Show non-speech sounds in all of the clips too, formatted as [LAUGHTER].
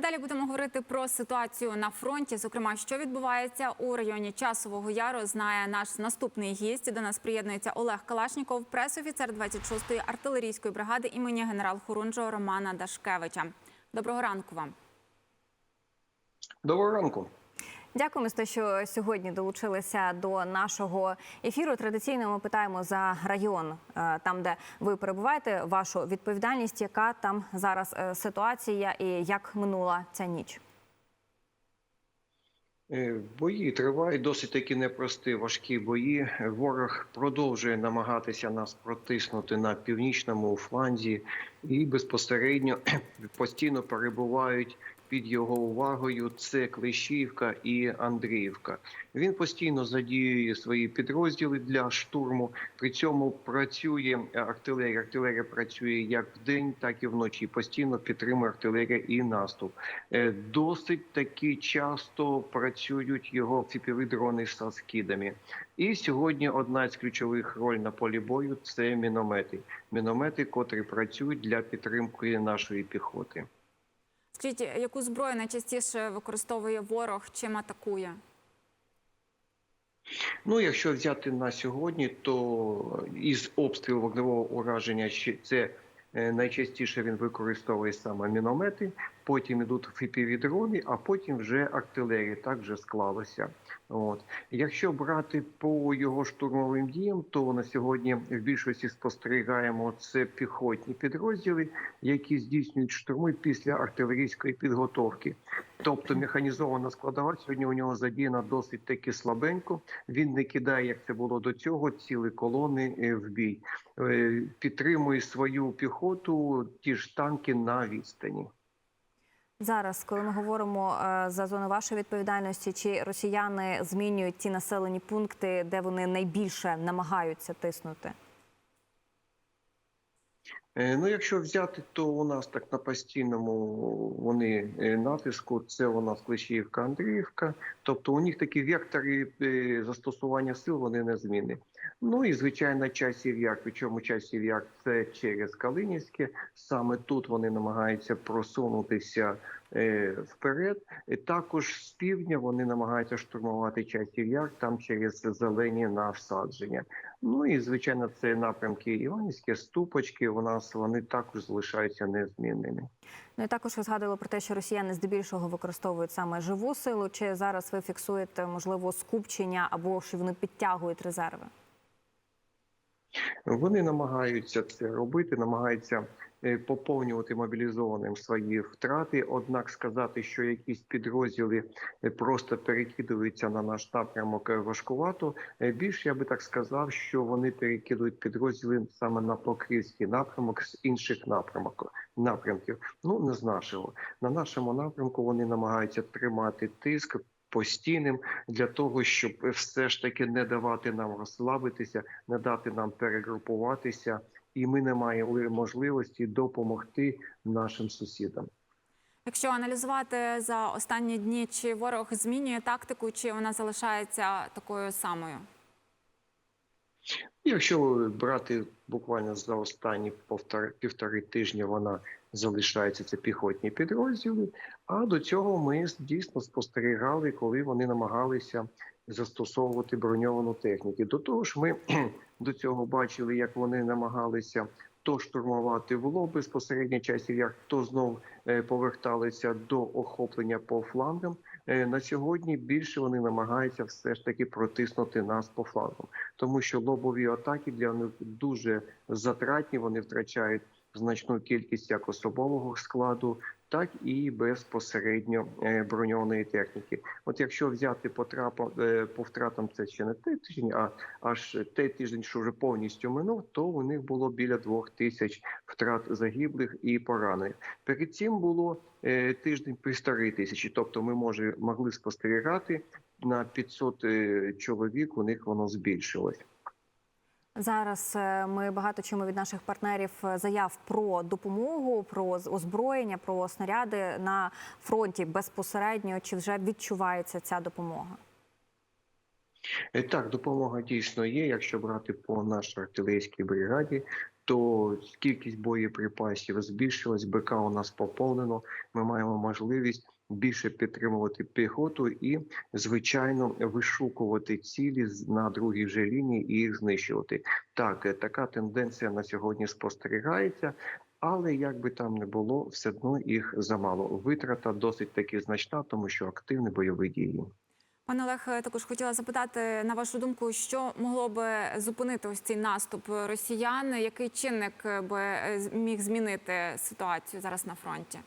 Далі будемо говорити про ситуацію на фронті. Зокрема, що відбувається у районі Часового Яру, знає наш наступний гість. До нас приєднується Олег Калашніков, пресофіцер 26-ї артилерійської бригади імені генерал-хорунжого Романа Дашкевича. Доброго ранку вам. Доброго ранку. Дякуємо за те, що сьогодні долучилися до нашого ефіру. Традиційно ми питаємо за район, е, там де ви перебуваєте, вашу відповідальність, яка там зараз е, ситуація і як минула ця ніч. Е, Бої тривають досить таки непрості, важкі бої. Ворог продовжує намагатися нас протиснути на північному фланзі і безпосередньо [CLEARS THROAT] постійно перебувають під його увагою. Це Клещівка і Андріївка. Він постійно задіює свої підрозділи для штурму. При цьому працює артилерія. Артилерія працює як вдень, так і вночі. Постійно підтримує артилерія і наступ. Е, Досить таки часто працюють його фіпіві дрони з скидами. І сьогодні одна з ключових роль на полі бою це міномети. Міномети, котрі працюють для підтримки нашої піхоти. Скажіть, яку зброю найчастіше використовує ворог, чим атакує? Ну, якщо взяти на сьогодні, то із обстрілу вогневого ураження це найчастіше він використовує саме міномети, потім ідуть фіпіві-дрони, а потім вже артилерія. Так вже склалося. От якщо брати по його штурмовим діям, то на сьогодні в більшості спостерігаємо це піхотні підрозділи, які здійснюють штурми після артилерійської підготовки. Тобто механізована складова сьогодні у нього задіяна досить таки слабенько. Він не кидає, як це було до цього, ціли колони е, в бій. Е, Підтримує свою піхоту, ті ж танки на відстані. Зараз, коли ми говоримо е, за зону вашої відповідальності, чи росіяни змінюють ті населені пункти, де вони найбільше намагаються тиснути? Е, Ну, якщо взяти, то у нас так на постійному вони е, натиску. Це у нас Клещіївка, Андріївка. Тобто у них такі вектори е, застосування сил вони не зміни. Ну і звичайно, часів як. Причому часів як це через Калинівське. Саме тут вони намагаються просунутися е, вперед. І також з півдня вони намагаються штурмувати часів як там через зелені насадження. Ну і звичайно, це напрямки Іванівське, Ступочки. У нас вони також залишаються незмінними. Ну і також ви згадували про те, що росіяни здебільшого використовують саме живу силу. Чи зараз ви фіксуєте можливо скупчення або що вони підтягують резерви? Вони намагаються це робити, намагаються е, поповнювати мобілізованим свої втрати. Однак сказати, що якісь підрозділи е, просто перекидуються на наш напрямок е, важкувато. Більше я би так сказав, що вони перекидують підрозділи саме на Покривський напрямок з інших напрямок напрямків. Ну не з нашого. На нашому напрямку вони намагаються тримати тиск. Постійним для того, щоб все ж таки не давати нам розслабитися, не дати нам перегрупуватися, і ми не маємо можливості допомогти нашим сусідам. Якщо аналізувати за останні дні, чи ворог змінює тактику, чи вона залишається такою самою? Якщо брати буквально за останні півтори тижні, вона залишається це піхотні підрозділи. А до цього ми дійсно спостерігали, коли вони намагалися застосовувати броньовану техніку. До того ж, ми [CLEARS THROAT] до цього бачили, як вони намагалися то штурмувати в лоб безпосередньо часів, як то знов е, поверталися до охоплення по флангам. Е, На сьогодні більше вони намагаються все ж таки протиснути нас по флангам, тому що лобові атаки для них дуже затратні. Вони втрачають значну кількість як особового складу, так і безпосередньо е, броньованої техніки. От якщо взяти по трапам е, по втратам, це ще не той тиждень, а аж той тиждень, що вже повністю минув, то у них було біля двох тисяч втрат загиблих і поранених. Перед цим було е, тиждень півтори тисячі. Тобто, ми може могли спостерігати на 500 е, чоловік. У них воно збільшилось. Зараз е, ми багато чуємо від наших партнерів е, заяв про допомогу, про озброєння, про снаряди на фронті безпосередньо. Чи вже відчувається ця допомога? Е, Так, допомога дійсно є. Якщо брати по нашій артилерійській бригаді, то кількість боєприпасів збільшилась, БК у нас поповнено. Ми маємо можливість більше підтримувати піхоту і, звичайно, вишукувати цілі на другій же лінії і їх знищувати. Так, е, така тенденція на сьогодні спостерігається. Але як би там не було, все одно їх замало. Витрата досить таки значна, тому що активні бойові дії. Пане Олег, е, також хотіла запитати на вашу думку, що могло би зупинити ось цей наступ росіян? Який чинник би е, міг змінити ситуацію зараз на фронті?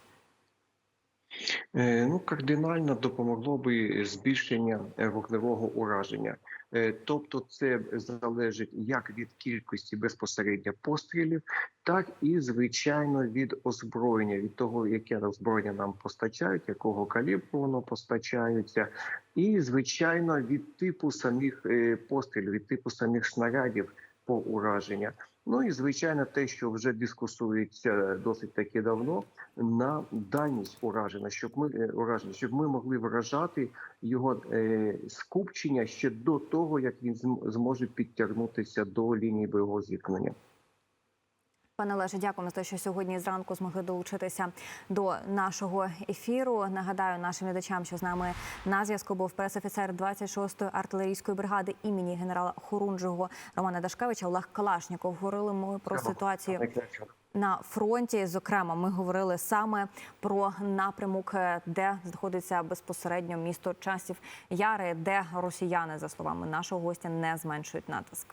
Е, Ну, кардинально допомогло би збільшення е, вогневого ураження. Е, Тобто, це залежить як від кількості безпосередньо пострілів, так і звичайно від озброєння, від того, яке озброєння нам постачають, якого калібру воно постачається, і звичайно від типу самих пострілів, від типу самих снарядів по ураження. Ну і звичайно, те, що вже дискусується досить таки давно, на дальність ураження, щоб ми е, ураження, щоб ми могли вражати його е, скупчення ще до того, як він зможе підтягнутися до лінії бойового зіткнення. Пане Олеже, дякуємо за те, що сьогодні зранку змогли долучитися до нашого ефіру. Нагадаю нашим глядачам, що з нами на зв'язку був пресофіцер 26-ї артилерійської бригади імені генерала Хорунжого Романа Дашкевича Олег Калашніков. Говорили ми про ситуацію на фронті. Зокрема, ми говорили саме про напрямок, е, де знаходиться безпосередньо місто часів Яри, де росіяни, за словами нашого гостя, не зменшують натиск.